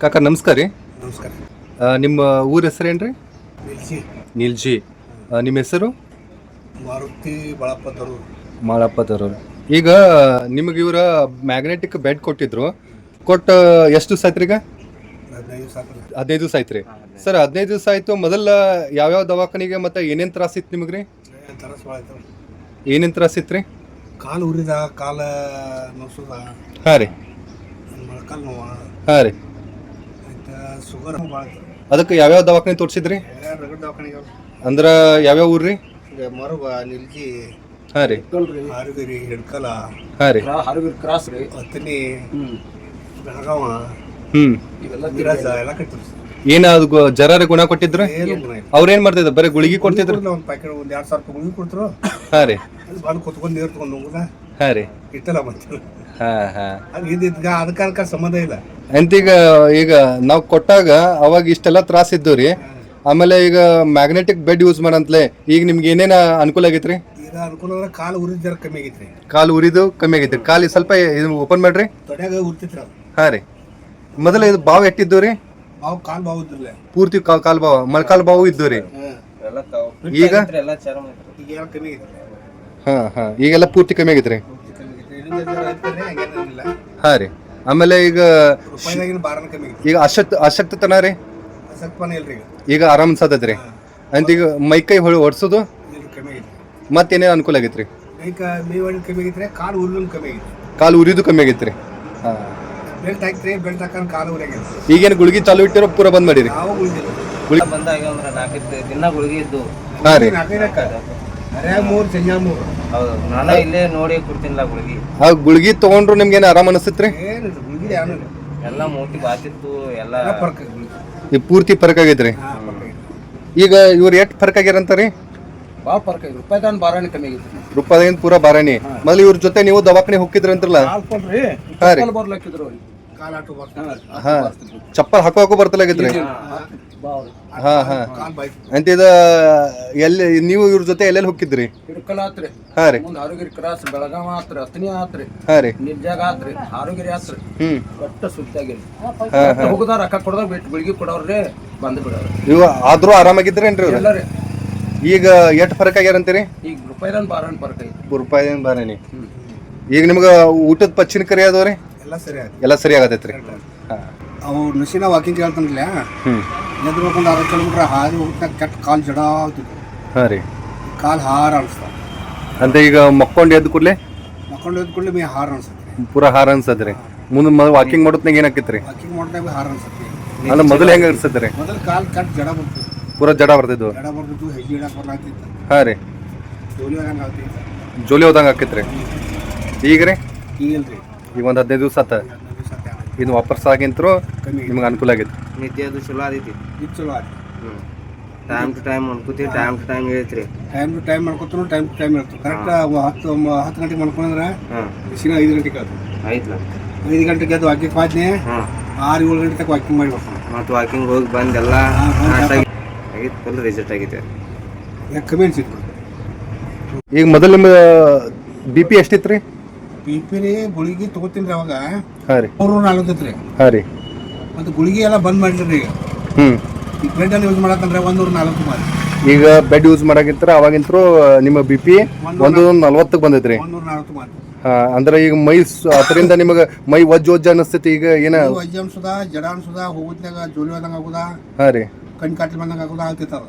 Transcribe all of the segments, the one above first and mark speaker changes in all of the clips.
Speaker 1: ಕಾಕ ನಮಸ್ಕಾರ ರೀ.
Speaker 2: ನಮಸ್ಕಾರ.
Speaker 1: ಆ, ನಿಮ್ಮ ಊರ ಹೆಸರೇನ್ರಿ
Speaker 2: ನಿಲ್ಸಿ
Speaker 1: ನಿಲ್ಜಿ. ಆ, ನಿಮ್ಮ ಹೆಸರು?
Speaker 2: ಮಾರುತಿ ಬಳಪದರು
Speaker 1: ಮಾಳಪ್ಪ ತರೋರು. ಈಗ ನಿಮಗೆ ಇವರ ಮ್ಯಾಗ್ನೆಟಿಕ್ ಬೆಡ್ ಕೊಟ್ಟಿದ್ರು. ಕೊಟ್ಟು ಎಷ್ಟು ದಿವಸ ಆಯ್ತು ಈಗ
Speaker 2: ಹದಿನೈದು ಸಾಕು
Speaker 1: ಹದಿನೈದು ದಿವಸ ಆಯ್ತು ರೀ ಸರ್ ಹದಿನೈದು ದಿವಸ ಆಯ್ತು. ಮೊದಲ ಯಾವ್ಯಾವ ದವಾಖಾನಿಗೆ ಮತ್ತೆ ಏನೇನು ತ್ರಾಸ ಇತ್ತು ನಿಮಗೆ ರೀ?
Speaker 2: ತರಸ್ ಭಾಳ
Speaker 1: ಏನೇನು ತ್ರಾಸ ಇತ್ತು ರೀ?
Speaker 2: ಕಾಲು ಉರಿದ ಕಾಲ ನೋಸದ.
Speaker 1: ಹಾಂ ರೀ.
Speaker 2: ಮೊಳಕಾಲು ನೋವ.
Speaker 1: ಹಾಂ ರೀ.
Speaker 2: ಶುಗರ್ ಭಾಳ
Speaker 1: ಅದಕ್ಕೆ ಯಾವ್ಯಾವ ದವಾಖಾನೆ ತೋರಿಸಿದ್ರಿ?
Speaker 2: ರಗಡ್ ದವಾಖಾನೆಗೆ
Speaker 1: ಅಂದ್ರೆ ಯಾವ್ಯಾವ ಊರ್ರಿ? ರೀ
Speaker 2: ಈಗ ಮರುಗ ನಿಲ್ಜಿ
Speaker 1: ಹಾಂ ರೀ.
Speaker 2: ಹಾರುಗಿರಿ ಹಿಡ್ಕಲ
Speaker 1: ಹಾಂ ರೀ.
Speaker 2: ಹಾರುಗಿರಿ ಕ್ರಾಸ್ ರೀ. ಹತ್ತನಿ ಬೆಳಗಾವ
Speaker 1: ಹ್ಞೂ
Speaker 2: ಇವೆಲ್ಲ ಮಿರಾಜ ಎಲ್ಲ ಕಟ್ಟಿದ್ರು
Speaker 1: ಏನ ಅದು ಜರಾರ ಗುಣ ಕೊಟ್ಟಿದ್ರು. ಅವ್ರೇನ್ ಮಾಡ್ತಿದ್ರು? ಬರೀ ಗುಳಿಗೆ ಕೊಡ್ತಿದ್ರು?
Speaker 2: ಒಂದು ಪ್ಯಾಕೆಟ್ ಒಂದು ಎರಡು ಸಾವಿರ ರೂಪಾಯಿ ಗುಳಿಗೆ ಕೊಡ್ತರು
Speaker 1: ಹಾಂ ರೀ.
Speaker 2: ಬಂದು ಕುತ್ಕೊಂಡು ನೀರು ತೊಗೊಂಡು ಹೋಗುದ.
Speaker 1: ಹಾಂ ರೀ.
Speaker 2: ಇಟ್ಟಲ್ಲ ಮತ್ತೆ.
Speaker 1: ಹಾಂ ಹಾಂ.
Speaker 2: ಅದು ಇದ್ದಿದ್ಗ ಅದಕ್ಕೆ ಸಂಬಂಧ ಇಲ್ಲ.
Speaker 1: ಅಂತ ಈಗ ನಾವು ಕೊಟ್ಟಾಗ ಅವಾಗ ಇಷ್ಟೆಲ್ಲ ತ್ರಾಸ ಇದ್ದು ರೀ. ಆಮೇಲೆ ಈಗ ಮ್ಯಾಗ್ನೆಟಿಕ್ ಬೆಡ್ ಯೂಸ್ ಮಾಡಂತಲೆ ಈಗ ನಿಮ್ಗೆ ಏನೇನು ಅನುಕೂಲ ಆಗೈತ್ರಿ
Speaker 2: ಈಗ ಅನುಕೂಲ ಅಂದ್ರೆ ಕಾಲು ಉರಿದ ಜರ ಕಮ್ಮಿ ಆಗೈತ್ರಿ
Speaker 1: ಕಾಲು ಉರಿದು ಕಮ್ಮಿ ಆಗೈತ್ರಿ ಕಾಲು ಸ್ವಲ್ಪ ಇದು ಓಪನ್ ಮಾಡ್ರಿ.
Speaker 2: ತೊಡ್ಯಾಗ ಉರ್ತಿತ್ರಿ
Speaker 1: ಹಾಂ ರೀ. ಮೊದಲ ಇದು ಬಾವು ಎಟ್ಟಿದ್ದು ರೀ?
Speaker 2: ಬಾವು ಕಾಲು ಬಾವು ಇದ್ರಲ್ಲ
Speaker 1: ಪೂರ್ತಿ ಕಾಲ್ ಕಾಲು ಬಾವು ಮೊಳಕಾಲು ಬಾವು ಇದ್ದು ರೀ. ಈಗ
Speaker 2: ಈಗ ಕಮ್ಮಿ ಆಗೈತ್ರಿ
Speaker 1: ಹಾಂ ಹಾಂ. ಈಗೆಲ್ಲ ಪೂರ್ತಿ ಕಮ್ಮಿ
Speaker 2: ಆಗೈತೆ ರೀ
Speaker 1: ಹಾಂ ರೀ. ಆಮೇಲೆ ಈಗ
Speaker 2: ಬಾರನ ಕಮ್ಮಿ ಆಗೈತಿ
Speaker 1: ಈಗ ಅಶಕ್ತ ತನ ರೀ?
Speaker 2: ಸಕ್ಪನ ಇಲ್ರಿ ಈಗ
Speaker 1: ಈಗ ಆರಾಮ್ ಅನ್ಸತೈತ್ರಿ ಅಂತ ಈಗ ಹೊಳಿ
Speaker 2: ಇಲ್ರಿ ಕಮ್ಮಿ ಆಗೈತಿ
Speaker 1: ಮತ್ತೇನೇನು ಅನುಕೂಲ
Speaker 2: ಮೇವ್ ಹಣ್ಣು ಕಮ್ಮಿ ಆಗೈತ್ರಿ? ಕಾಲು ಉರಿನ ಕಮ್ಮಿ ಆಗೈತಿ
Speaker 1: ಕಾಲು ಉರಿದು ಕಮ್ಮಿ ಆಗೈತ್ರಿ. ಹಾಂ.
Speaker 2: ಬೆಲ್ಟ್ ಹಾಕ್ತ್ರಿ ಬೆಲ್ಟ್ ಹಾಕೊಂಡು ಕಾಲು ಉರಿಯಾಗೈತಿ
Speaker 1: ಈಗೇನು ಗುಳಿಗೆ ಚಾಲು ಇಟ್ಟಿರೋ ಪೂರ ಬಂದ್ ಮಾಡಿರಿ?
Speaker 2: ನಾವು ಉಳಿದಿಲ್ಲ
Speaker 1: ಗುಳಿಗೆ
Speaker 3: ಬಂದಾಗ ಅಂದ್ರೆ ನಾಲ್ಕೈದು ದಿನ ಗುಳಿಗೆ ಇದ್ದು
Speaker 1: ಹಾಂ ರೀ.
Speaker 3: ಹೌದು ನಾನು ಇಲ್ಲೇ ನೋಡಿ ಕೊಡ್ತೀನಿಲ್ಲ ಗುಳಿಗೆ.
Speaker 1: ಆ ಗುಳಿಗೆ ತಗೊಂಡ್ರು ನಿಮ್ಗೆ ಆರಾಮ ಅನಿಸ್ತೈತ್ರಿ
Speaker 3: ಎಲ್ಲ ಮೂತಿ ಬಾತಿತ್ತು ಎಲ್ಲ
Speaker 1: ಈ ಪೂರ್ತಿ ಫರ್ಕ್ ಆಗೈತ್ರಿ? ಈಗ ಇವ್ರು ಎಷ್ಟು ಫರಕ್
Speaker 2: ಭಾಳ ಆಗ್ಯಾರಂತಾರಿ ರೂಪಾಯಿ ತಾನು ಬಾರಾಣಿ ಕಮ್ಮಿ
Speaker 1: ಪೂರ ಬಾರಾಣಿ. ಮೊದಲು ಇವ್ರ ಜೊತೆ ನೀವು ದವಾಖಾನೆ ಹೋಗಿದ್ರಿ ಹಾಂ ರೀ.
Speaker 2: ಕಾಲ್ ಆಟೋ
Speaker 1: ಚಪ್ಪಲ್ ಹಾಕೋ ಹಾಕೋ ಬರ್ತಲಾಗೈತ್ರಿ? ಹಾ ಹಾ. ಅಂತ ಇದ ಎಲ್ಲಿ ನೀವು ಇವ್ರ ಜೊತೆ ಎಲ್ಲೆಲ್ಲಿ ಹೋಗಿದ್ರಿ
Speaker 2: ಹಿಡ್ಕಲ ಆತ್ರಿ
Speaker 1: ಹಾ ರೀ.
Speaker 2: ಮುಂದೆ ಆರೋಗಿರಿ ಕ್ರಾಸ್ ಬೆಳಗಾವ ಆತ್ರಿ ಅತ್ನಿ ಆತ್ರಿ
Speaker 1: ಹಾ ರೀ.
Speaker 2: ನಿರ್ಜಾಗ ಆತ್ರಿ ಆರೋಗಿರಿ ಆತ್ರಿ.
Speaker 1: ಹ್ಮ್.
Speaker 2: ಒಟ್ಟ ಸುತ್ತಾಗಿರಿ
Speaker 1: ಹಾ ಹಾ
Speaker 2: ಹೋಗುದ ರೊಕ್ಕ ಕೊಡೋದಾಗ ಬಿಟ್ಟು ಗುಳಿಗೆ ಕೊಡೋರ್ರಿ ಬಂದು ಬಿಡೋರು.
Speaker 1: ಇವ ಆದ್ರೂ ಆರಾಮಾಗಿದ್ರೇನ್ರಿ ಇವ್ರು?
Speaker 2: ಎಲ್ಲ ರೀ.
Speaker 1: ಈಗ ಎಷ್ಟು ಫರಕ್ ಆಗ್ಯಾರಂತೀರಿ?
Speaker 2: ಈಗ ರೂಪಾಯಿದಾನ್ ಬಾರನ್ ಫರ್ಕ್ ಐತಿ
Speaker 1: ರೂಪಾಯಿ ಬಾರಾಣಿ ಈಗ ನಿಮ್ಗೆ ಊಟದ ಪಚ್ಚಿನ ಕರಿ ಅದಾವ್ರಿ
Speaker 2: ಎಲ್ಲ ಸರಿ ಆಯ್ತು.
Speaker 1: ಎಲ್ಲ ಸರಿ ಆಗತೈತ್ರಿ ಹಾ.
Speaker 2: ಅವು ನಶಿನ ವಾಕಿಂಗ್ ಕೇಳ್ತಾನಿಲ್ಲ
Speaker 1: ಹ್ಮ್.
Speaker 2: ಎದ್ದು ಒಂದು ಅರ್ಧ ಕಿಲೋಮೀಟ್ರ್ ಹಾರಿ ಹೋಗ್ತಾಗ ಕೆಟ್ಟ ಕಾಲು ಜಡ ಆಗ್ತಿತ್ತು
Speaker 1: ಹಾಂ ರೀ.
Speaker 2: ಕಾಲು ಹಾರ ಅನಿಸ್ತಾವ
Speaker 1: ಅಂತ ಈಗ ಮಕ್ಕೊಂಡು ಎದ್ದು ಕೂಡಲೇ?
Speaker 2: ಮಕ್ಕೊಂಡು ಎದ್ದು ಕೂಡಲೇ ಮೇ ಹಾರ ಅನ್ಸುತ್ತೆ.
Speaker 1: ಪೂರ ಹಾರ ಅನ್ಸತ್ರಿ. ಮುಂದೆ ವಾಕಿಂಗ್ ಮಾಡೋತ್ನಾಗ ಏನಾಕೈತ್ರಿ?
Speaker 2: ವಾಕಿಂಗ್ ಮಾಡಿದಾಗ ಹಾರ ಅನ್ಸುತ್ತೆ.
Speaker 1: ಅಲ್ಲ ಮೊದಲು ಅನ್ಸತ್ತೆ ರೀ?
Speaker 2: ಮೊದಲು ಕಾಲು ಕೆಟ್ಟ ಜಡ ಬರ್ತಿತ್ತು
Speaker 1: ಪೂರ ಜಡ ಬರ್ತಿದ್ವು?
Speaker 2: ಜಡ ಬರ್ತಿತ್ತು ಹೆಜ್ಜೆ ಇಡಕ್ಕೆ ಬರ್ಲಾಗ್ತಿತ್ತು.
Speaker 1: ಹಾಂ ರೀ.
Speaker 2: ಜೋಲಿ ಹೋದಂಗೆ ಆಗ್ತಿತ್ತು.
Speaker 1: ಜೋಲಿ ಹೋದಂಗ ಆಕೈತ್ರಿ ಈಗ ರೀ?
Speaker 2: ಈಗಿಲ್ರಿ
Speaker 1: ಈಗ ಒಂದು ಹದಿನೈದು ದಿವಸ ಆತ.
Speaker 2: ಹದಿನೈದು ದಿವಸ ಆತ.
Speaker 1: ಇನ್ನು ವಾಪಸ್ ಆಗಿಂತರೂ
Speaker 2: ಕಮ್ಮಿ
Speaker 1: ನಿಮ್ಗೆ ಅನುಕೂಲ ಆಗೈತೆ.
Speaker 3: ನಿದ್ದೆ ಅದು ಚಲೋ ಆದೈತಿ.
Speaker 2: ಇದು ಚಲೋ ಆಯ್ತು.
Speaker 3: ಹ್ಞೂ ಟೈಮ್ ಟು ಟೈಮ್ ಅನ್ಕೋತೀವಿ ಟೈಮ್ ಟು ಟೈಮ್ ಹೇಳ್ತೀರಿ.
Speaker 2: ಟೈಮ್ ಟು ಟೈಮ್ ಮಾಡ್ಕೊತಾನು ಟೈಮ್ ಟು ಟೈಮ್ ಇರ್ತದೆ ಕರೆಕ್ಟ್ ಹತ್ತು ಮ- ಹತ್ತು ಗಂಟೆಗೆ ಮಾಡ್ಕೊಂಡ್ರೆ ಬಿಸಿನ ಐದು ಗಂಟೆಗೆ ಅದು
Speaker 3: ಆಯ್ತಲ್ಲ
Speaker 2: ಐದು ಗಂಟೆಗೆ ಅದು ವಾಕಿಂಗ್ ಹೋದ್ನೆ ಆರು ಏಳು ಗಂಟೆ ತಕ್ಕ ವಾಕಿಂಗ್ ಮಾಡಿ
Speaker 3: ಮತ್ತು ವಾಕಿಂಗ್ ಹೋಗಿ ಬಂದೆಲ್ಲ ಫುಲ್ ರಿಸಲ್ಟ್
Speaker 2: ಯಾಕೆ ಕಮ್ಮಿ ಅನ್ಸಿತ್ತು?
Speaker 1: ಈಗ ಮೊದಲು ನಿಮ್ಮ ಬಿ ಪಿ ಎಷ್ಟಿತ್ತು ರೀ
Speaker 2: ಬಿ ಪಿ ರೀ ಗುಳಿಗೆ ತಗೋತೀನಿ ರೀ ಅವಾಗ.
Speaker 1: ಹಾಂ ರೀ.
Speaker 2: ಮೂರು ನಲ್ವತ್ತೈತೆ ರೀ
Speaker 1: ಹಾಂ ರೀ.
Speaker 2: ಮತ್ತು ಗುಳಿಗೆ ಎಲ್ಲ ಬಂದ್ ಮಾಡಿರಿ ಈಗ.
Speaker 1: ಹ್ಞೂ
Speaker 2: ಈ ಬ್ರೆಡ್ ಯೂಸ್ ಮಾಡಕ್ಕಂದ್ರೆ ಒಂದೂರ ನಾಲ್ಕು ನಲ್ವತ್ತು
Speaker 1: ಈಗ ಬೆಡ್ ಯೂಸ್ ಮಾಡಾಕಿತ್ರ ಅವಾಗಿಂತ್ರು ನಿಮ್ಮ ಬಿ ಪಿ ಒಂದು ನಲ್ವತ್ತಕ್ಕೆ ಬಂದೈತ್ರಿ.
Speaker 2: ಒಂದು ನೂರ ನಲ್ವತ್ತು ಮಾಡಿ
Speaker 1: ಹಾಂ ಅಂದ್ರೆ ಈಗ ಮೈ ಸ್- ಅದರಿಂದ ನಿಮಗೆ ಮೈ ಒಜ್ಜ ಒಜ್ಜ ಅನಿಸ್ತೈತಿ ಈಗ ಏನ?
Speaker 2: ವಜ್ಜ ಅನ್ಸದ ಜಡ ಅನ್ಸದ ಹೋಗುತ್ನಾಗ ಜೋಲಿ ಹೋದಂಗೆ ಆಗುದ
Speaker 1: ಹಾಂ ರೀ.
Speaker 2: ಕಣ್ ಕಾಟ್ಲಿ ಬಂದಂಗೆ ಆಗುದ ಆಗ್ತೈತೆ ಅದು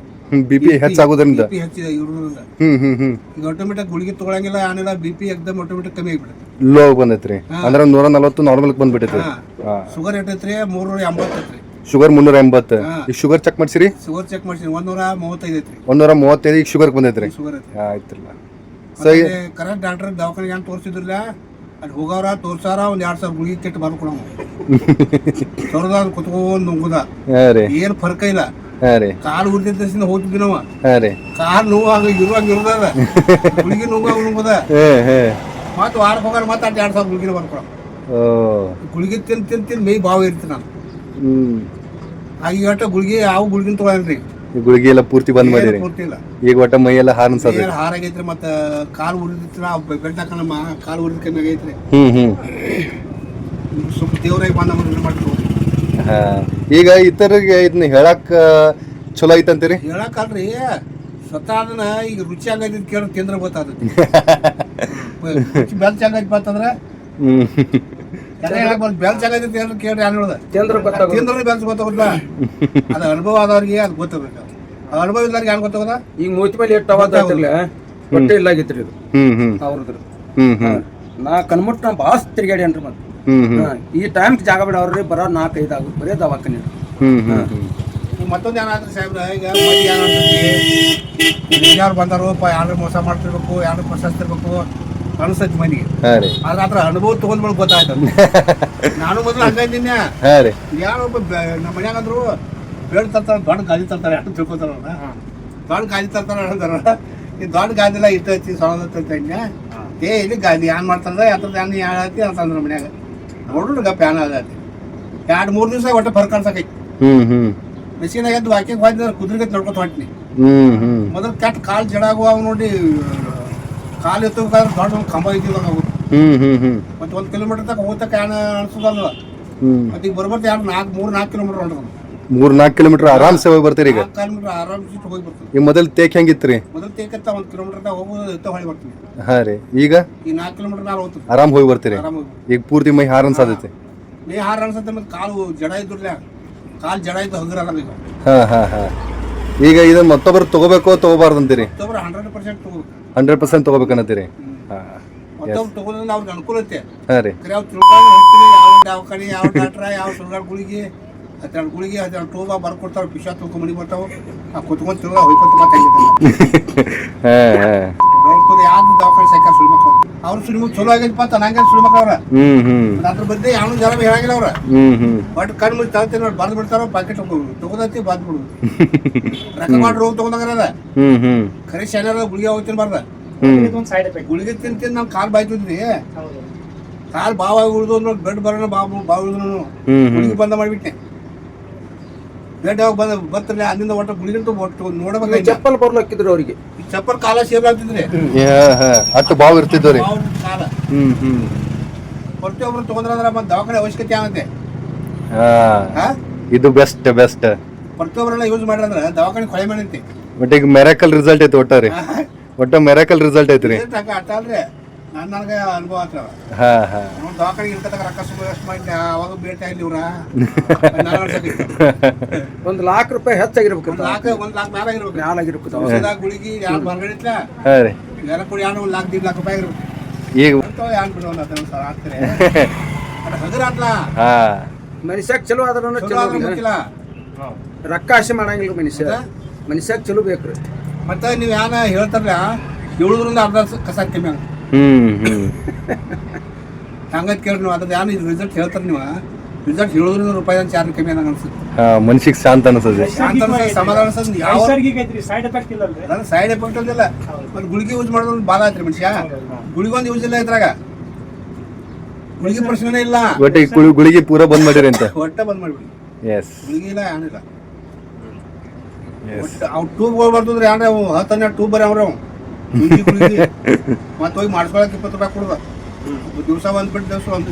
Speaker 1: ಬಿ ಪಿ ಹೆಚ್ಚಾಗೋದ್ರಿಂದ.
Speaker 2: ಬಿ ಪಿ ಹೆಚ್ಚಿದೆ ಇರೋದ್ರಿಂದ.
Speaker 1: ಹ್ಮ್ ಹ್ಮ್ ಹ್ಮ್.
Speaker 2: ಈಗ ಆಟೋಮೆಟಿಕ್ ಗುಳಿಗೆ ತೊಗೊಳಂಗಿಲ್ಲ ಏನಿಲ್ಲ ಬಿ ಪಿ ಎಕ್ದಮ್ ಆಟೋಮೆಟಿಕ್ ಕಮ್ಮಿ ಆಗಿಬಿಡುತ್ತೆ.
Speaker 1: ಲೋ ಬಂದೈತ್ರಿ. ಅಂದ್ರೆ ನೂರ ನಲ್ವತ್ತು ನಾರ್ಮಲ್ ಬಂದ್ಬಿಟ್ಟೈತ್ರಿ
Speaker 2: ಹಾ.
Speaker 1: ಹಾಂ.
Speaker 2: ಶುಗರ್ ಎಷ್ಟೈತ್ರಿ ಮೂರ್ನೂರ ಎಂಬತ್ತು ಐತ್ರಿ
Speaker 1: ಶುಗರ್ ಮುನ್ನೂರ ಎಂಬತ್ತು. ಈಗ ಶುಗರ್ ಚೆಕ್ ಮಾಡ್ಸಿರಿ?
Speaker 2: ಶುಗರ್ ಚೆಕ್ ಮಾಡ್ತೀನಿ ಒಂದೂರ ಮೂವತ್ತೈದು ಐತ್ರಿ.
Speaker 1: ಒಂದೂರ ಮೂವತ್ತೈದು ಈಗ ಶುಗರ್ ಬಂದೈತ್ರಿ.
Speaker 2: ಶುಗರ್ ಐತ್ರಿ.
Speaker 1: ಆಯ್ತಿಲ್ಲ ಸೊ
Speaker 2: ಕರೆಕ್ಟ್ ಡಾಕ್ಟರ್ ದವಾಖಾನೆಗೆ ಏನು ತೋರಿಸಿದ್ರಲ್ಲ ಅಲ್ಲಿ ಹೋಗವ್ರ ತೋರ್ಸಾರ ಒಂದ್ ಎರಡ್ ಸಾವಿರ ಗುಳಿಗೆ ಕೆಟ್ಟು ಬರ್ಕೊಳವ ತೊರ್ದ ಕುತ್ಕೊಂಡ್ ನುಂಗುದ. ಏನ್ ಫರ್ಕ ಇಲ್ಲ. ಕಾಲು ಉರ್ದಿದ್ದ ಹೋಗ್ತಿದ್ವಿ ನಾವು. ಕಾಲು ನೋವಾಗ ಇರುವಾಗ ಇರೋದ ಗುಳಿಗೆ ನುಂಗಾಗ ನುಂಗುದ ಮತ್ತೆ ವಾರಕ್ಕೆ ಹೋಗಾರ ಮತ್ತೆ ಎರಡ್ ಸಾವಿರ ಗುಳಿಗೆ ಬರ್ಕೊಳ ಗುಳಿಗೆ ತಿನ್ ತಿನ್ ತಿನ್ ಮೈ ಬಾವ ಇರ್ತೀನಿ ನಾನು
Speaker 1: ಹ್ಮ್.
Speaker 2: ಆಗ ಈಗ ಗುಳಿಗೆ ಯಾವ ಗುಳಿಗಿನ ತೊಗೊಳನ್ರಿ
Speaker 1: ಈ ಗುಳಿಗೆ ಎಲ್ಲ ಪೂರ್ತಿ ಬಂದ್ ಮಾಡಿರಿ?
Speaker 2: ಪೂರ್ತಿ ಇಲ್ಲ.
Speaker 1: ಈಗ ಒಟ್ಟ ಮೈ ಎಲ್ಲ ಹಾರ್ನ್ಸದ
Speaker 2: ಏನ್ ಹಾರ ಆಗೈತ್ರಿ ಮತ್ತ ಕಾಲು ಉರಿದಿತ್ತು ಬೆಡ್ ಹಾಕಣ ಕಾಲು ಉರಿದ ಕಮ್ಮಿ ಆಗೈತ್ರಿ
Speaker 1: ಹ್ಮ್ ಹ್ಮ್.
Speaker 2: ಸ್ವಲ್ಪ ದೇವ್ರಾಗಿ ಬಂದ ಮಾಡ್ರಿ
Speaker 1: ಹಾ. ಈಗ ಇತರಿಗೆ ಇದನ್ನ ಹೇಳಕ್ ಚಲೋ ಐತಂತೀರಿ?
Speaker 2: ಹೇಳಕ್ಕಲ್ರಿ ಸ್ವತಃ ಅದನ್ನ ಈಗ ರುಚಿ ಆಗೈತಿ ಕೇಳಿ ತಿಂದ್ರೆ ಗೊತ್ತಾಗ್ತೈತಿ ರುಚಿ ಬೆಲ್ಚ್ ಆಗೈತಿ ಬಂತಂದ್ರೆ
Speaker 1: ಹ್ಮ್.
Speaker 2: ತಿಂದ್ರೆ ಬೆಲ್ಚ್ ಗೊತ್ತಾಗುತ್ತ ಅದ ಅನುಭವ ಆದವ್ರಿಗೆ ಅದು ಗೊತ್ತಾಗಬೇಕು ಆ ಅನುಭವ ಇದ್ದವ್ರಿಗೆ ಏನ್ ಗೊತ್ತಾಗೋದ?
Speaker 4: ಈಗ ಮೂತಿ ಮೇಲೆ ಎಷ್ಟು ಆಗ್ತಿರ್ಲ ಹೊಟ್ಟೆ ಇದು. ಅವ್ರದ್ದು.
Speaker 1: ಹ್ಮ್ ಹ್ಮ್.
Speaker 4: ನಾ ಕನ್ಮುಟ್ ನಾ ಭಾಳ ತಿರ್ಗಾಡ್ಯಾನ್ರಿ ಮತ್ತೆ
Speaker 1: ಹ್ಮ್ ಹ್ಮ್.
Speaker 4: ಹಾ, ಈ ಟೈಮ್ ಜಾಗ ಬಿಡ ಅವ್ರಿ ಬರೋ ನಾಲ್ಕು ಐದು ಆಗುತ್ತೆ ಬರೀ ದವಾಖಾನೆ
Speaker 2: ಮತ್ತೊಂದು ಏನಾದ್ರೆ ಸಾಹೇಬ್ರ? ಈಗ ಯಾರು ಬಂದಾರಪ್ಪ ಯಾರು ಮೋಸ ಮಾಡ್ತಿರ್ಬೇಕು ಯಾರು ಪ್ರಶಸ್ತಿರ್ಬೇಕು ಅನ್ಸತ್ ಮನಿ
Speaker 1: ಹಾ ರೀ.
Speaker 2: ಅದ್ರ ಅನುಭವ ತಗೊಂಡ್ಮೇಲೆ ಗೊತ್ತಾಯ್ತು ನಾನು ಮೊದಲು ಹಂಗಂದಿನ್ಯ
Speaker 1: ಹಾ ರೀ.
Speaker 2: ಯಾರೊಬ್ಬ ನಮ್ಮ ಮನ್ಯಾಗ ಅಂದ್ರು ಬೇಡ ತರ್ತಾರ ದೊಡ್ಡ ಗಾದಿ ತರ್ತಾರೆ ಅಂತ ತಿಳ್ಕೊತಾರ ದೊಡ್ಡ ಗಾದಿ ತರ್ತಾರ ಅಂತಾರ. ಈ ದೊಡ್ಡ ಗಾದಿಲ್ಲ ಇರ್ತೈತಿ ಸೊಳದೈತಿ ಏ ಇಲ್ಲಿ ಗಾದಿ ಏನ್ ಮಾಡ್ತಾರ ಯಾತ್ರ ಏನ್ ಹೇಳತ್ತಿ ಅಂತಂದ್ರ ಮನ್ಯಾಗ. ನೋಡ್ರಿ ಗಪ್ಪ ಏನ ಆಗತ್ತೆ. ಎರಡು ಮೂರು ದಿವಸ ಒಟ್ಟು ಫರ್ಕ್ ಅನ್ಸಕೈತಿ
Speaker 1: ಹ್ಮ್ ಹ್ಮ್.
Speaker 2: ಮಿಷಿನ್ ಎದ್ದು ವಾಕಿಂಗ್ ಹೋಯ್ತು ಕುದುರೆಗೆ ನೋಡ್ಕೊತ ಹೊಂಟಿನಿ.
Speaker 1: ಹ್ಮ್ ಹ್ಮ್.
Speaker 2: ಮೊದಲು ಕೆಟ್ಟ ಕಾಲು ಜಡಾಗುವ ಅವ ನೋಡಿ ಕಾಲು ಎತ್ತಬೇಕಾದ್ರೆ ದೊಡ್ಡ ಒಂದು ಕಂಬ ಇದ್ದಿಲ್ಲ ನಾವು
Speaker 1: ಹ್ಮ್ ಹ್ಮ್ ಹ್ಮ್.
Speaker 2: ಮತ್ತೆ ಒಂದು ಕಿಲೋಮೀಟರ್ ತನಕ ಹೋಗ್ತಕ್ಕ ಏನ ಅನ್ಸೋದಲ್ಲ
Speaker 1: ಹ್ಮ್.
Speaker 2: ಮತ್ತೆ ಈಗ ಬರ್ಬರ್ತಿ ಎರಡು ನಾಲ್ಕು ಮೂರು ನಾಲ್ಕು ಕಿಲೋಮೀಟರ್ ಹೊಂಟದ
Speaker 1: ಮೂರ್ ನಾಲ್ಕು ಕಿಲೋಮೀಟರ್ ಆರಾಮ್ಸೆ ಹೋಗಿ ಬರ್ತೀರಿ ಈಗ?
Speaker 2: ನಾಲ್ಕು ಕಿಲೋಮೀಟರ್ ಆರಾಮ್ ಸಿಟ್ಟು ಹೋಗಿ ಬರ್ತದೆ
Speaker 1: ಈಗ ಮೊದಲ್ ತೇಕ್ ಹೆಂಗಿತ್ರಿ?
Speaker 2: ಮೊದಲು ತೇಕತ್ತ ಒಂದು ಕಿಲೋಮೀಟರ್ ತನಕ ಹೋಗೋದು ಎತ್ತ ಹೊಳಿ ಬರ್ತೀನಿ.
Speaker 1: ಹಾ ರೀ. ಈಗ?
Speaker 2: ಈ ನಾಲ್ಕು ಕಿಲೋಮೀಟರ್ ನಾನು ಹೋಗ್ತೀನಿ
Speaker 1: ಆರಾಮ್ ಹೋಗಿ ಬರ್ತೀರಿ?
Speaker 2: ಆರಾಮ ಹೋಗಿ
Speaker 1: ಈಗ ಪೂರ್ತಿ ಮೈ ಹಾರನ್ ಸಾಧ್ಯತೆ?
Speaker 2: ನೀ ಹಾರ ಅನ್ಸತ್ತೆ ಮತ್ತೆ ಕಾಲು ಜಡ ಇದ್ರಲ್ಲ ಕಾಲು ಜಡ ಇದ್ದು ಹಗುರಲ್ಲ ಈಗ.
Speaker 1: ಹಾ ಹಾ ಹಾ. ಈಗ ಇದನ್ನ ಮತ್ತೊಬ್ಬರು ತಗೋಬೇಕು ತಗೋಬಾರ್ದು ಅಂತೀರಿ
Speaker 2: ಹಂಡ್ರೆಡ್ ಪರ್ಸೆಂಟ್ ತಗೋಬೇಕು.
Speaker 1: ಹಂಡ್ರೆಡ್ ಪರ್ಸೆಂಟ್ ತಗೋಬೇಕನ್ನತ್ತೀರಿ?
Speaker 2: ಮತ್ತೊಬ್ರು ಅನುಕೂಲ ಐತೆ.
Speaker 1: ಹಾ ರೀ.
Speaker 2: ತಿಳ್ಕೊಂಡು ಯಾವ ಯಾವ ಡಾಕ್ಟ್ರ ಯಾವ ಸುಳ್ಗಾಡ್ ಗುಳಿಗೆ ಹತ್ತೆರಡು ಗುಳಿಗೆ ಹತ್ತೆರಡು ಟೂಬ ಬರ್ಕೊಡ್ತಾವ ಪಿಶ ತುಂಬ್ಕೊಂಡು ಮನೆ ಬರ್ತಾವ. ಆ ಕುತ್ಕೊಂಡು ತಿಳ್ದ ಹೊಯ್ಕೊಂತ ಮತ್ತೆ
Speaker 1: ಹಾ ಹಾ.
Speaker 2: ನೋಡ್ಕೊಂಡು ಯಾವ್ದು ದವಾಖಾನೆ ಸಾಕಾರ ಸುಳ್ಮಕ್ಳು ಅವ್ರು ಸಿನಿಮಾ ಚಲೋ ಆಗೈತಪ್ಪ ಅಂತ ನಂಗೆ ಸುಳ್ಮಕ್ಳು ಅವ್ರ
Speaker 1: ಹ್ಮ್ ಹ್ಮ್.
Speaker 2: ಅದ್ರ ಬಗ್ಗೆ ಯಾವನು ಜನ ಹೇಳಂಗಿಲ್ಲ ಅವ್ರ.
Speaker 1: ಹ್ಮ್ ಹ್ಮ್.
Speaker 2: ಬಟ್ ಕಣ್ಣು ಮುಚ್ಚಿ ತಳ್ತೀನಿ ನೋಡಿ ಬಂದ್ ಬಿಡ್ತಾರ ಪಾಕೆಟ್ ತಗೋದತ್ತಿ ಬಂದ್ ಬಿಡುದು ರೊಕ್ಕ ಮಾಡಿ ರೋಗ ತಗೊಂಡಾಗದ
Speaker 1: ಹ್ಮ್ ಹ್ಮ್.
Speaker 2: ಖರೆ ಶಾಲೆ ಗುಳಿಗೆ ಹೋಗ್ತೀನಿ ಬರ್ದ. ಗುಳಿಗೆ ತಿನ್ ತಿನ್ ನಮ್ ಕಾಲ್ ಬಾಯ್ತಿದ್ರಿ ಕಾಲ್ ಬಾವ ಉಳಿದು ನೋಡಿ ಬೆಡ್ ಬರೋಣ ಬಾವು ಬಾವು
Speaker 1: ಹ್ಮ್
Speaker 2: ಗುಳಿಗೆ ಬಂದ ಮಾಡಿಬಿಟ್ಟೆ ಬೆಡ್ ಯಾವಾಗ ಬಂದ ಬರ್ತಾರೆ ಅಲ್ಲಿಂದ ಒಟ್ಟು ಗುಳಿಗಂಟು ಒಟ್ಟು ನೋಡಬೇಕು
Speaker 4: ಚಪ್ಪಲ್ ಬರ್ಲಕ್ಕಿದ್ರು ಅವ್ರಿಗೆ.
Speaker 2: ಈ ಚಪ್ಪಲ್ ಕಾಲ ಸೇರ್ ಆಗ್ತಿದ್ರೆ.
Speaker 1: ಅಟ್ಟು ಬಾವು ಇರ್ತಿದ್ದು ರೀ
Speaker 2: ಕಾಲ.
Speaker 1: ಹ್ಮ್ ಹ್ಮ್.
Speaker 2: ಪ್ರತಿಯೊಬ್ರು ತಗೊಂಡ್ರಂದ್ರ ಮತ್ತೆ ದವಾಖಾನೆ ಅವಶ್ಯಕತೆ ಆಗುತ್ತೆ
Speaker 1: ಇದು ಬೆಸ್ಟ್ ಬೆಸ್ಟ್
Speaker 2: ಪ್ರತಿಯೊಬ್ಬರೆಲ್ಲ ಯೂಸ್ ಮಾಡ್ರಂದ್ರೆ ದವಾಖಾನೆ ಕೊಳೆ ಮಾಡಂತೆ
Speaker 1: ಬಟ್ ಈಗ ಮೆರಾಕಲ್ ರಿಸಲ್ಟ್ ಐತಿ ಒಟ್ಟಾರಿ. ರೀ ಒಟ್ಟ ಮೆರಾಕಲ್ ರಿಸಲ್ಟ್ ಐತ್ರಿ.
Speaker 2: ಅಟ್ಟ ಅಲ್ರಿ ನಾನು ನನಗೆ ಅನುಭವ
Speaker 1: ಹಾ ಹಾ.
Speaker 2: ಅವ್ನು ದವಾಖಾನೆಗೆ ಇರ್ತಕ್ಕ ರೊಕ್ಕ ಸುಮ್ಮ ವೇಸ್ಟ್ ಮಾಡಿ ಅವಾಗ ಭೇಟಿ ಆಗಿಲ್ಲ ಇವ್ರ.
Speaker 4: ಒಂದ್ ಲಾಖ ರೂಪಾಯಿ ಹೆಚ್ಚಾಗಿರ್ಬೇಕು
Speaker 2: ಒಂದ್ ಲಾಕ್ ಒಂದ್ ಲಾಕ್ ಮ್ಯಾಲ ಆಗಿರ್ಬೇಕು
Speaker 4: ಮ್ಯಾಲ ಆಗಿರ್ಬೇಕು
Speaker 2: ಔಷಧ ಗುಳಿಗಿ ಯಾರು ಹೊರಗಡೆ ಇಟ್ಲ
Speaker 1: ಹಾ ರೀ.
Speaker 2: ಎಲ್ಲ ಕೂಡ ಯಾರು ಒಂದ್ ಲಾಕ್ ದೀಡ್ ಲಾಕ್ ರೂಪಾಯಿ ಆಗಿರ್ಬೇಕು.
Speaker 1: ಈಗ
Speaker 2: ಅಂತ ಯಾರು ಬಿಡೋಣ ಅದನ್ನ ಸರ್ ಆಗ್ತಾರೆ ಅದು ಹಗರ ಆತ್ಲ
Speaker 4: ಚಲೋ ಅದ್ರ
Speaker 2: ಚಲೋ
Speaker 4: ಚಲೋ
Speaker 2: ಆದ್ರೆ ಗೊತ್ತಿಲ್ಲ.
Speaker 4: ರೊಕ್ಕ ಆಸೆ ಮಾಡಂಗಿಲ್ಲ ಮನುಷ್ಯ. ಮನುಷ್ಯಾಗ ಚಲೋ ಬೇಕ್ರಿ
Speaker 2: ಮತ್ತೆ ನೀವು ಯಾನ ಹೇಳ್ತಾರ ಏಳುದ್ರಿಂದ ಅರ್ಧ ಕಸ ಕಮ್ಮಿ
Speaker 1: ಹ್ಮ್ ಹ್ಮ್.
Speaker 2: ಹಂಗತ್ ಕೇಳಿ ನೀವು ಅದ್ರದ್ದು ಯಾರು ರಿಸಲ್ಟ್ ಹೇಳ್ತಾರೆ ನೀವು. ರಿಸಲ್ಟ್ ಏಳುದ್ರಿಂದ ರೂಪಾಯಿ ಚಾರ್ಜ್ ಕಮ್ಮಿ ಆದಂಗ ಅನ್ಸುತ್ತೆ.
Speaker 1: ಮನ್ಸಿಗೆ ಶಾಂತ ಅನ್ಸದೆ.
Speaker 2: ಶಾಂತ ಅನ್ಸೋದು, ಸಮಾಧಾನ ಅನ್ಸೋದು ಯಾವ
Speaker 5: ಸೈಡ್ ಎಫೆಕ್ಟ್ ಇಲ್ಲ
Speaker 2: ಅದ್ರ ಸೈಡ್ ಎಫೆಕ್ಟ್ ಇಲ್ಲ ಮತ್ತೆ ಗುಳಿಗೆ ಯೂಸ್ ಮಾಡೋದು ಭಾಳ ಆಯ್ತು ಮನುಷ್ಯ. ಗುಳಿಗೆ ಒಂದು ಯೂಸ್ ಇಲ್ಲ ಇದ್ರಾಗ. ಗುಳಿಗೆ ಪ್ರಶ್ನೆನೇ ಇಲ್ಲ.
Speaker 1: ಒಟ್ಟು ಗುಳಿಗೆ ಪೂರ ಬಂದ್ ಮಾಡಿರಿ ಅಂತ.
Speaker 2: ಹೊಟ್ಟೆ ಬಂದ್ ಮಾಡ್ಬಿಡಿ.
Speaker 1: ಎಸ್
Speaker 2: ಗುಳಿಗೆ ಇಲ್ಲ ಏನಿಲ್ಲ
Speaker 1: ಎಸ್
Speaker 2: ಒಟ್ಟು ಅವ್ ಟೂಬ್ ಹೋಗ್ಬಾರ್ದು ಬರ್ತದ್ರಿ ಅಂದ್ರೆ ಅವು ಹತ್ತು ಹನ್ನೆರಡು ಟೂಬ್ ಬರೀ ಅವ್ರಿ ಮತ್ತೆ ಹೋಗಿ ಮಾಡ್ಕೊಳಕ್ ಇಪ್ಪತ್ತು ರೂಪಾಯಿ ಕೊಡುದ. ದಿವಸ ಬಂದ್ಬಿಟ್ಟು ದಿವಸ ಒಂದು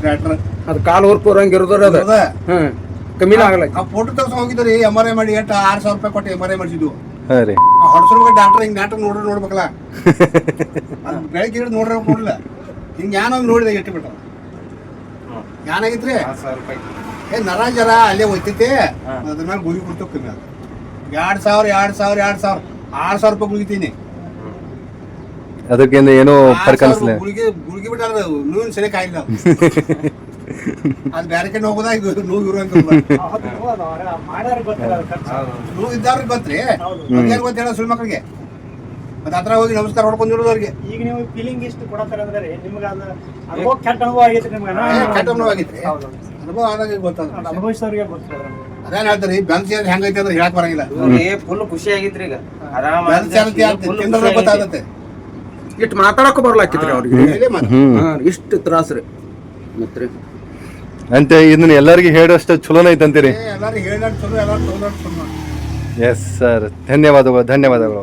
Speaker 2: ಟ್ರ್ಯಾಕ್ಟರ್.
Speaker 4: ಅದು ಕಾಲು ಹೊರ್ಪೋರಂಗ ಇರೋದ್ರ ಅದ? ಹ್ಮ್. ಕಮ್ಮಿನ ಆಗಲ್ಲ.
Speaker 2: ಆ ಫೋಟೋ ತಗ್ಸ ಹೋಗಿದ್ರಿ ಎಂ ಆರ್ ಐ ಮಾಡಿ ಎಷ್ಟು ಆರು ಸಾವಿರ ರೂಪಾಯಿ ಕೊಟ್ಟು ಎಂ ಆರ್ ಐ ಮಾಡಿಸಿದ್ವು.
Speaker 1: ಹಾ ರೀ.
Speaker 2: ಹೊಡ್ಸ್ರ ಡಾಕ್ಟರ್ ಹಿಂಗ್ ನಾಟಕ ನೋಡ್ರಿ ನೋಡ್ಬೇಕಲ್ಲ. ಅದು ಬೆಳಗ್ಗೆ ಹಿಡಿದು ನೋಡ್ರಿ ನೋಡ್ಲಿಲ್ಲ ಹಿಂಗೆ ಯಾನೋ ನೋಡಿದೆ ಎಟ್ಟು ಬಿಟ್ಟ. ಏನಾಗಿತ್ರಿ ಏ ನರ ಜರ ಅಲ್ಲೇ ಒಯ್ತೈತಿ ಅದ್ರ ಮೇಲೆ ಗುಗಿ ಕೊಡ್ತು ಕಮ್ಮಿ ಎರಡ್ ಸಾವಿರ ಎರಡ್ ಸಾವಿರ ಎರಡು ಸಾವಿರ. ಆರ್ ಸಾವಿರ ರೂಪಾಯಿ ಗುಳಿತೀನಿ
Speaker 1: ಅದಕ್ಕಿಂತ ಏನೋ ಫರ್ಕ್ ಅನ್ಸಲ್ಲ
Speaker 2: ಗುಳಿಗೆ ಗುಳಿಗೆ ಬಿಟ್ಟಾರ ನೋವಿನ ಸರಿ ಕಾಯಿಲ್ಲ ಅದು. ಬೇರೆ ಕಡೆ ಹೋಗೋದಾ ಇದು ನೋವು ಇರು ಅಂತ ನೋವು ಇದ್ದಾವ್ರಿಗೆ ಗೊತ್ತ್ರಿ. ಏನ್ ಗೊತ್ತಿಲ್ಲ ಸುಳ್ಳು ಮಕ್ಕಳಿಗೆ. ಮತ್ತೆ ಹತ್ರ ಹೋಗಿ ನಮಸ್ಕಾರ ಹೊಡ್ಕೊಂಡಿರೋದು ಅವ್ರಿಗೆ
Speaker 5: ಈಗ ನೀವು ಫೀಲಿಂಗ್ ಇಷ್ಟು ಕೊಡತ್ತಾರ ಅಂದ್ರೆ ನಿಮ್ಗೆ ಅದು ಅನುಭವ ಕೆಟ್ಟ ಅನುಭವ ಆಗೈತೆ ನಿಮ್ಗೆ.
Speaker 2: ಕೆಟ್ಟ ಅನುಭವ ಆಗೈತೆ
Speaker 5: ಹೌದು.
Speaker 2: ಅನುಭವ ಆದಾಗ ಗೊತ್ತಾಗ
Speaker 5: ಅನುಭವಿಸೋರಿಗೆ ಗೊತ್ತಿಲ್ಲ
Speaker 2: ಅದೇನ್ ಹೇಳ್ತಾರೆ? ಬೆಲ್ಸ್ ಏನ್ ಹೆಂಗೈತೆ ಅಂದ್ರೆ ಹೇಳಕ್ ಬರಂಗಿಲ್ಲ.
Speaker 3: ಫುಲ್ ಖುಷಿ ಆಗಿತ್ರಿ ಈಗ. ಆರಾಮ
Speaker 2: ಏನಂತ ಹೇಳ್ತೀನಿ ತಿಂದ್ರೆ ಗೊತ್ತಾಗತ್ತೆ.
Speaker 4: ಇಟ್ಟು ಮಾತಾಡಕ್ ಬರ್ಲಾಕಿತ್ರಿ ಅವ್ರಿಗೆ.
Speaker 2: ಮತ್ತೆ.
Speaker 4: ಇಷ್ಟು ತ್ರಾಸ್ರಿ ಮತ್ರಿ
Speaker 1: ಅಂತ ಇದನ್ನ ಎಲ್ಲರಿಗೂ ಹೇಳೋಷ್ಟು ಚಲೋನ ಐತಂತೀರಿ.
Speaker 2: ಏ, ಎಲ್ಲಾರು ಹೇಳಾಡ್ ಚಲೋ ಎಲ್ಲರೂ
Speaker 1: ಎಸ್ ಸರ್ ಧನ್ಯವಾದಗಳು ಧನ್ಯವಾದಗಳು.